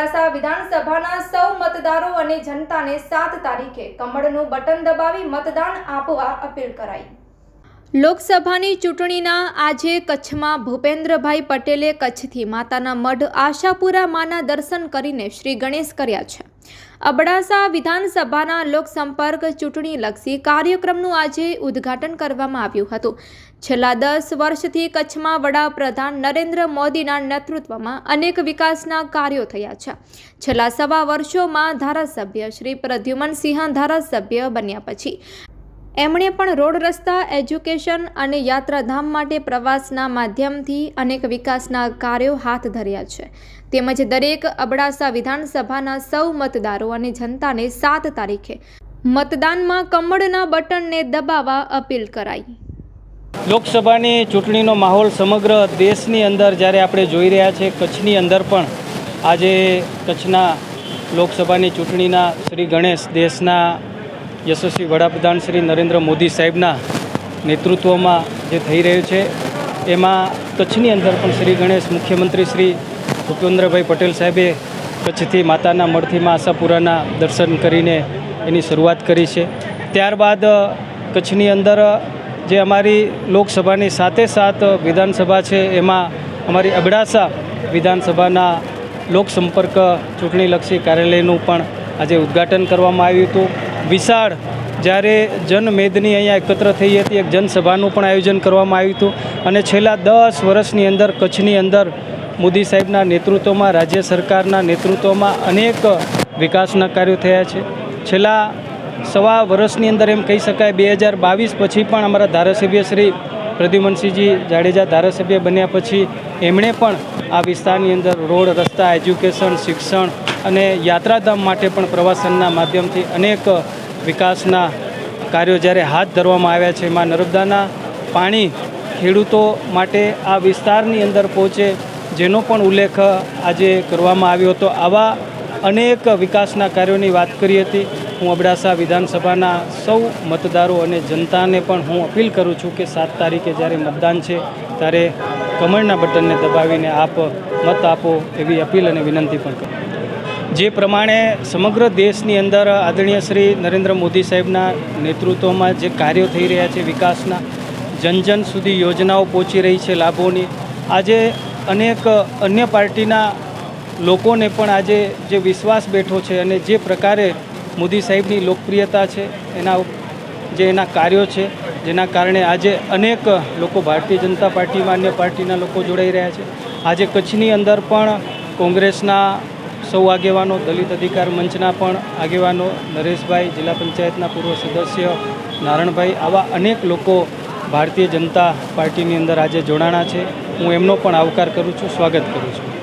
અબડાસા વિધાનસભાના સૌ મતદારો અને જનતાને સાત તારીખે કમળનું બટન દબાવી મતદાન આપવા અપીલ કરાઈ. લોકસભાની ચૂંટણીના આજે કચ્છમાં ભૂપેન્દ્રભાઈ પટેલે કચ્છથી માતાના મઢ આશાપુરા માના દર્શન કરીને શ્રી ગણેશ કર્યા છે. અબડાસા વિધાનસભાના લોકસંપર્ક ચૂંટણીલક્ષી કાર્યક્રમનું આજે ઉદ્ઘાટન કરવામાં આવ્યું હતું. છેલ્લા દસ વર્ષથી કચ્છમાં વડાપ્રધાન નરેન્દ્ર મોદીના નેતૃત્વમાં અનેક વિકાસના કાર્યો થયા છે. છેલ્લા સવા વર્ષોમાં ધારાસભ્ય શ્રી પ્રદ્યુમનસિંહ ધારાસભ્ય બન્યા પછી એમણે પણ રોડ રસ્તા, એજ્યુકેશન અને યાત્રાધામ માટે પ્રવાસના માધ્યમથી અનેક વિકાસના કાર્યો હાથ ધર્યા છે. તેમજ દરેક અબડાસા વિધાનસભાના સૌ મતદારો અને જનતાને સાત તારીખે મતદાનમાં કમળના બટનને દબાવવા અપીલ કરાઈ. લોકસભાની ચૂંટણીનો માહોલ સમગ્ર દેશની અંદર જ્યારે આપણે જોઈ રહ્યા છે કચ્છની અંદર પણ આજે કચ્છના લોકસભાની ચૂંટણીના શ્રી ગણેશ દેશના યશસ્વી વડાપ્રધાન શ્રી નરેન્દ્ર મોદી સાહેબના નેતૃત્વમાં જે થઈ રહ્યું છે, એમાં કચ્છની અંદર પણ શ્રી ગણેશ મુખ્યમંત્રી શ્રી ભૂપેન્દ્રભાઈ પટેલ સાહેબે કચ્છથી માતાના મળથી માં આશાપુરાના દર્શન કરીને એની શરૂઆત કરી છે. ત્યારબાદ કચ્છની અંદર જે અમારી લોકસભાની સાથે સાથ વિધાનસભા છે, એમાં અમારી અબડાસા વિધાનસભાના લોકસંપર્ક ચૂંટણીલક્ષી કાર્યાલયનું પણ આજે ઉદ્ઘાટન કરવામાં આવ્યું હતું. વિશાળ જ્યારે જનમેદની અહીંયા એકત્ર થઈ હતી, એક જનસભાનું પણ આયોજન કરવામાં આવ્યું હતું. અને છેલ્લા દસ વર્ષની અંદર, કચ્છની અંદર મોદી સાહેબના નેતૃત્વમાં, રાજ્ય સરકારના નેતૃત્વમાં અનેક વિકાસના કાર્યો થયા છે. છેલ્લા સવા વર્ષની અંદર એમ કહી શકાય, બે હજાર બાવીસ પછી પણ અમારા ધારાસભ્ય શ્રી પ્રદ્યુમનસિંહજી જાડેજા ધારાસભ્ય બન્યા પછી એમણે પણ આ વિસ્તારની અંદર રોડ, રસ્તા, એજ્યુકેશન, શિક્ષણ અને યાત્રાધામ માટે પણ પ્રવાસનના માધ્યમથી અનેક વિકાસના કાર્યો જ્યારે હાથ ધરવામાં આવ્યા છે. એમાં નર્મદાના પાણી ખેડૂતો માટે આ વિસ્તારની અંદર પહોંચે જેનો પણ ઉલ્લેખ આજે કરવામાં આવ્યો હતો. આવા અનેક વિકાસના કાર્યોની વાત કરી હતી. હું અબડાસા વિધાનસભાના સૌ મતદારો અને જનતાને પણ હું અપીલ કરું છું કે સાત તારીખે જ્યારે મતદાન છે, ત્યારે કમળના બટનને દબાવીને આપ મત આપો એવી અપીલ અને વિનંતી પણ કરું. જે પ્રમાણે સમગ્ર દેશની અંદર આદરણીય શ્રી નરેન્દ્ર મોદી સાહેબના નેતૃત્વમાં જે કાર્યો થઈ રહ્યા છે વિકાસના, જન જન સુધી યોજનાઓ પહોંચી રહી છે લાભોની. આજે અનેક અન્ય પાર્ટીના લોકોને પણ આજે જે વિશ્વાસ બેઠો છે અને જે પ્રકારે મોદી સાહેબની લોકપ્રિયતા છે, એના જે એના કાર્યો છે, જેના કારણે આજે અનેક લોકો ભારતીય જનતા પાર્ટીમાં અન્ય પાર્ટીના લોકો જોડાઈ રહ્યા છે. આજે કચ્છની અંદર પણ કોંગ્રેસના સૌ આગેવાનો, દલિત અધિકાર મંચના પણ આગેવાનો, નરેશભાઈ જિલ્લા પંચાયતના પૂર્વ સદસ્ય નારણભાઈ, આવા અનેક લોકો ભારતીય જનતા પાર્ટીની અંદર આજે જોડાણા છે. હું એમનો પણ આવકાર કરું છું, સ્વાગત કરું છું.